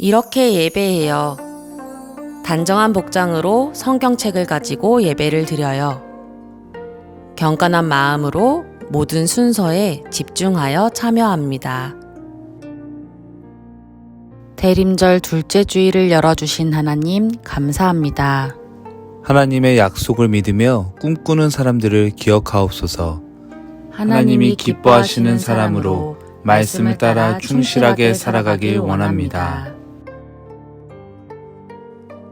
이렇게 예배해요. 단정한 복장으로 성경책을 가지고 예배를 드려요. 경건한 마음으로 모든 순서에 집중하여 참여합니다. 대림절 둘째 주일을 열어주신 하나님 감사합니다. 하나님의 약속을 믿으며 꿈꾸는 사람들을 기억하옵소서. 하나님이 기뻐하시는 사람으로 말씀을 따라 충실하게 살아가길 원합니다.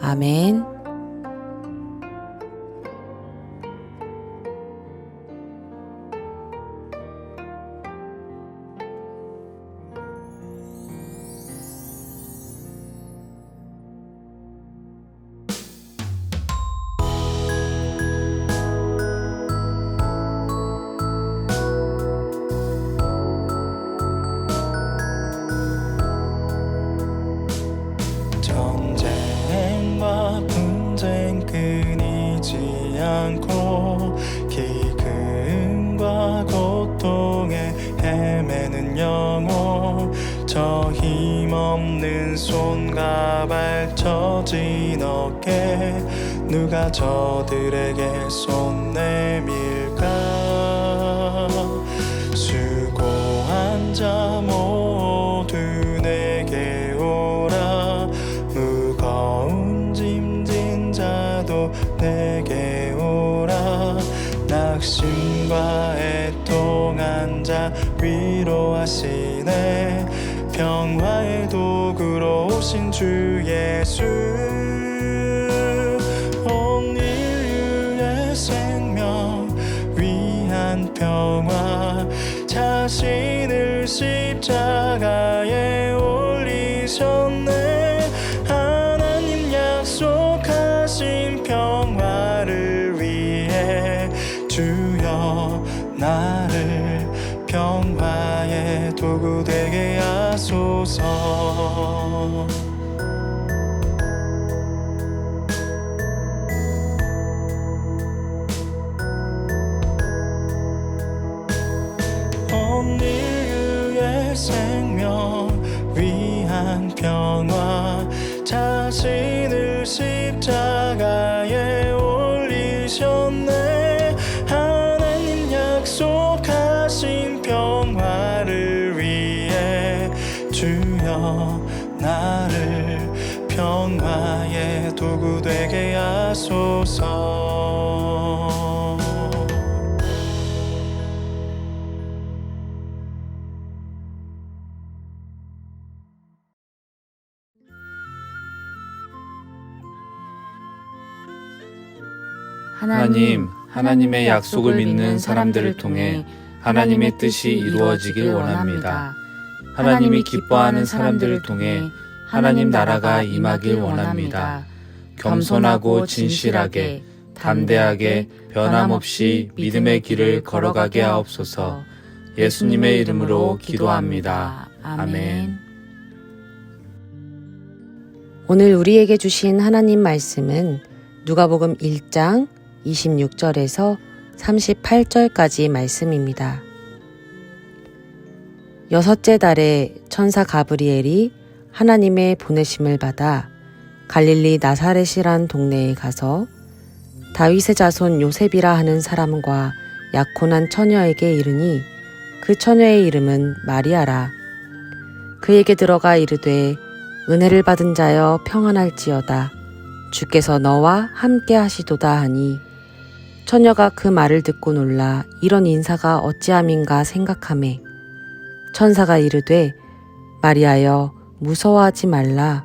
아멘. 누가 저들에게 손 내밀까? 수고한 자 모두 내게 오라. 무거운 짐진 자도 내게 오라. 낙심과 애통한 자 위로하시네. 평화의 도구로 오신 주 십자가에 올리셨네. 하나님 약속하신 평화를 위해 주여 나를 평화의 도구 되게 하소서 도구 되게 하소서 하나님, 하나님의 약속을 믿는 사람들을 통해 하나님의 뜻이 이루어지길 원합니다. 하나님이 기뻐하는 사람들을 통해 하나님 나라가 임하길 원합니다. 겸손하고 진실하게, 담대하게, 변함없이 믿음의 길을 걸어가게 하옵소서. 예수님의 이름으로 기도합니다. 아멘. 오늘 우리에게 주신 하나님 말씀은 누가복음 1장 26절에서 38절까지 말씀입니다. 여섯째 달에 천사 가브리엘이 하나님의 보내심을 받아 갈릴리 나사렛이란 동네에 가서 다윗의 자손 요셉이라 하는 사람과 약혼한 처녀에게 이르니 그 처녀의 이름은 마리아라. 그에게 들어가 이르되 은혜를 받은 자여 평안할지어다. 주께서 너와 함께 하시도다 하니 처녀가 그 말을 듣고 놀라 이런 인사가 어찌함인가 생각하매 천사가 이르되 마리아여 무서워하지 말라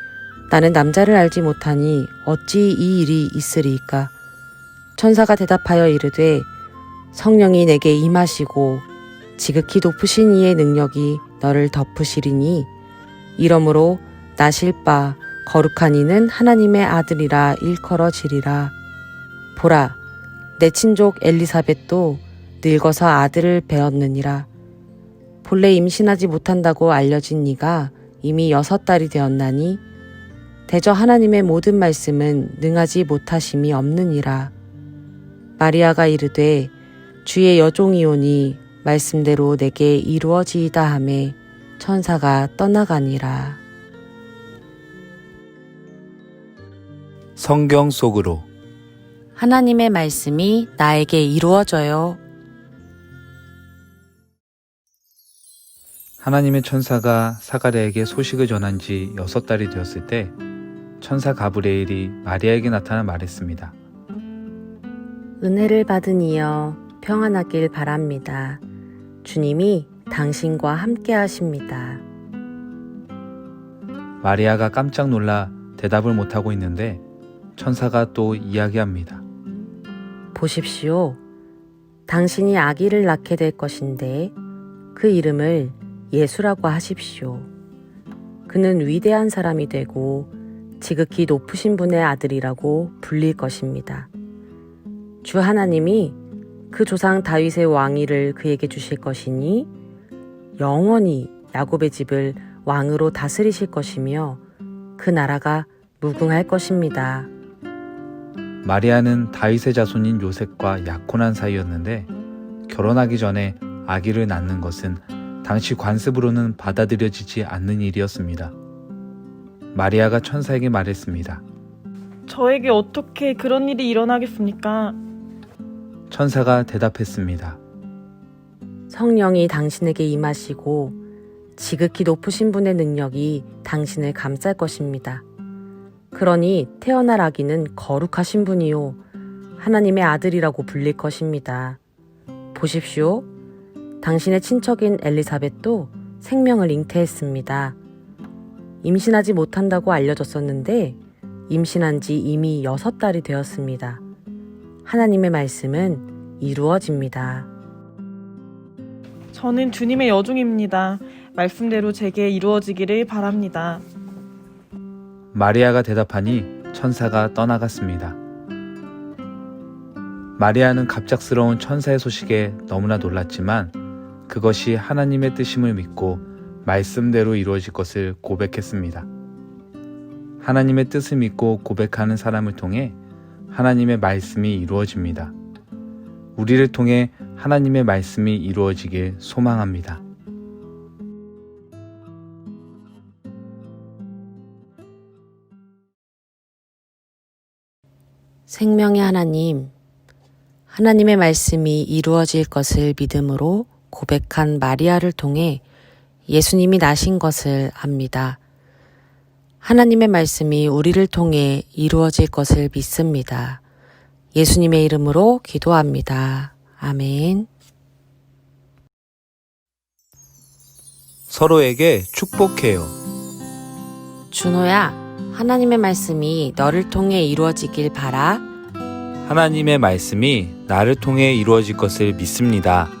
나는 남자를 알지 못하니 어찌 이 일이 있으리이까. 천사가 대답하여 이르되 성령이 내게 임하시고 지극히 높으신 이의 능력이 너를 덮으시리니 이러므로 나실 바 거룩한 이는 하나님의 아들이라 일컬어지리라. 보라, 내 친족 엘리사벳도 늙어서 아들을 배었느니라. 본래 임신하지 못한다고 알려진 네가 이미 여섯 달이 되었나니 대저 하나님의 모든 말씀은 능하지 못하심이 없느니라. 마리아가 이르되 주의 여종이오니 말씀대로 내게 이루어지이다 하매 천사가 떠나가니라. 성경 속으로 하나님의 말씀이 나에게 이루어져요. 하나님의 천사가 사가랴에게 소식을 전한 지 여섯 달이 되었을 때 천사 가브리엘이 마리아에게 나타나 말했습니다. 은혜를 받은 이여 평안하길 바랍니다. 주님이 당신과 함께 하십니다. 마리아가 깜짝 놀라 대답을 못하고 있는데 천사가 또 이야기합니다. 보십시오. 당신이 아기를 낳게 될 것인데 그 이름을 예수라고 하십시오. 그는 위대한 사람이 되고 지극히 높으신 분의 아들이라고 불릴 것입니다. 주 하나님이 그 조상 다윗의 왕위를 그에게 주실 것이니 영원히 야곱의 집을 왕으로 다스리실 것이며 그 나라가 무궁할 것입니다. 마리아는 다윗의 자손인 요셉과 약혼한 사이였는데 결혼하기 전에 아기를 낳는 것은 당시 관습으로는 받아들여지지 않는 일이었습니다. 마리아가 천사에게 말했습니다. 저에게 어떻게 그런 일이 일어나겠습니까? 천사가 대답했습니다. 성령이 당신에게 임하시고 지극히 높으신 분의 능력이 당신을 감쌀 것입니다. 그러니 태어날 아기는 거룩하신 분이요. 하나님의 아들이라고 불릴 것입니다. 보십시오. 당신의 친척인 엘리사벳도 생명을 잉태했습니다. 임신하지 못한다고 알려졌었는데 임신한 지 이미 여섯 달이 되었습니다. 하나님의 말씀은 이루어집니다. 저는 주님의 여종입니다. 말씀대로 제게 이루어지기를 바랍니다. 마리아가 대답하니 천사가 떠나갔습니다. 마리아는 갑작스러운 천사의 소식에 너무나 놀랐지만 그것이 하나님의 뜻임을 믿고 말씀대로 이루어질 것을 고백했습니다. 하나님의 뜻을 믿고 고백하는 사람을 통해 하나님의 말씀이 이루어집니다. 우리를 통해 하나님의 말씀이 이루어지길 소망합니다. 생명의 하나님, 하나님의 말씀이 이루어질 것을 믿음으로 고백한 마리아를 통해 예수님이 나신 것을 압니다. 하나님의 말씀이 우리를 통해 이루어질 것을 믿습니다. 예수님의 이름으로 기도합니다. 아멘. 서로에게 축복해요. 준호야, 하나님의 말씀이 너를 통해 이루어지길 바라. 하나님의 말씀이 나를 통해 이루어질 것을 믿습니다.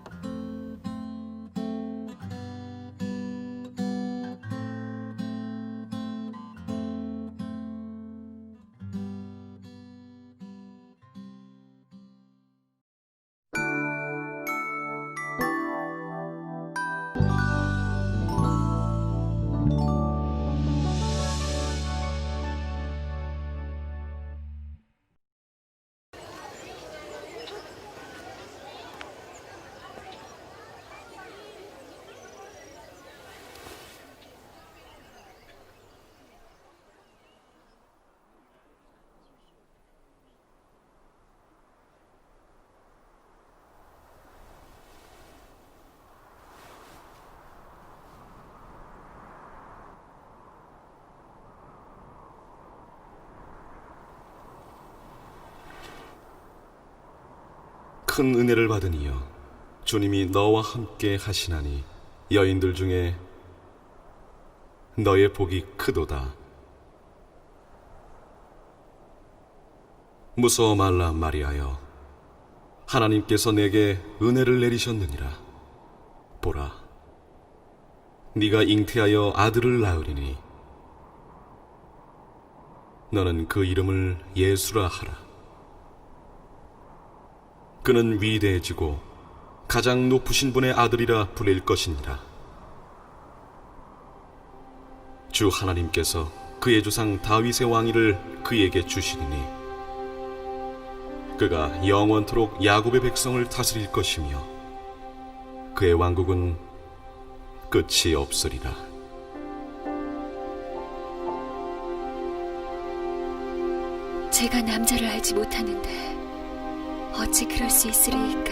큰 은혜를 받으니여 주님이 너와 함께 하시나니 여인들 중에 너의 복이 크도다. 무서워 말라 마리아여. 하나님께서 내게 은혜를 내리셨느니라. 보라 네가 잉태하여 아들을 낳으리니 너는 그 이름을 예수라 하라 그는 위대해지고 가장 높으신 분의 아들이라 불릴 것이니라. 주 하나님께서 그의 조상 다윗의 왕위를 그에게 주시리니 그가 영원토록 야곱의 백성을 다스릴 것이며 그의 왕국은 끝이 없으리라. 제가 남자를 알지 못하는데 어찌 그럴 수 있으리이까?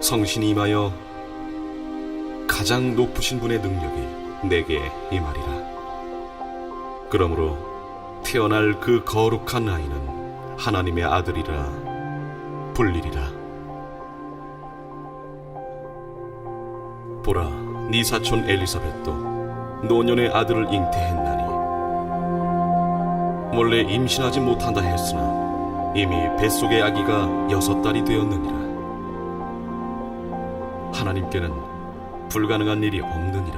성신이 임하여 가장 높으신 분의 능력이 내게 임하리라. 그러므로 태어날 그 거룩한 아이는 하나님의 아들이라 불리리라. 보라, 네 사촌 엘리사벳도 노년의 아들을 잉태했나니 원래 임신하지 못한다 했으나 이미 뱃속의 아기가 여섯 달이 되었느니라. 하나님께는 불가능한 일이 없느니라.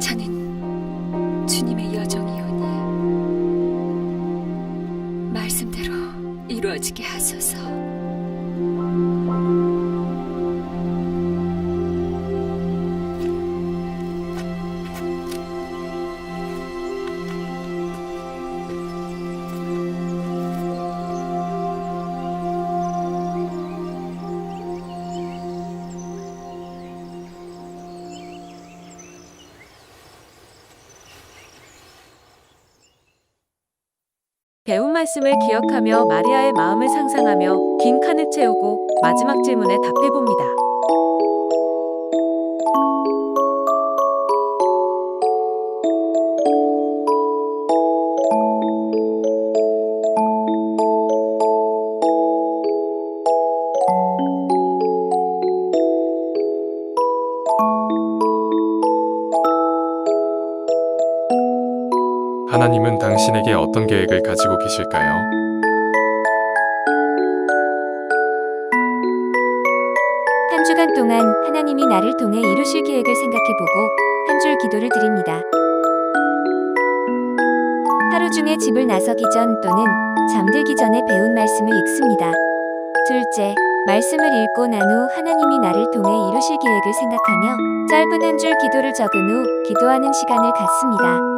저는 주님의 여정이오니 말씀대로 이루어지게 하소서. 배운 말씀을 기억하며 마리아의 마음을 상상하며 빈 칸을 채우고 마지막 질문에 답해 봅니다. 하나님은 당신에게 어떤 계획을 가지고 계실까요? 한 주간 동안 하나님이 나를 통해 이루실 계획을 생각해보고 한 줄 기도를 드립니다. 하루 중에 집을 나서기 전 또는 잠들기 전에 배운 말씀을 읽습니다. 둘째, 말씀을 읽고 난 후 하나님이 나를 통해 이루실 계획을 생각하며 짧은 한 줄 기도를 적은 후 기도하는 시간을 갖습니다.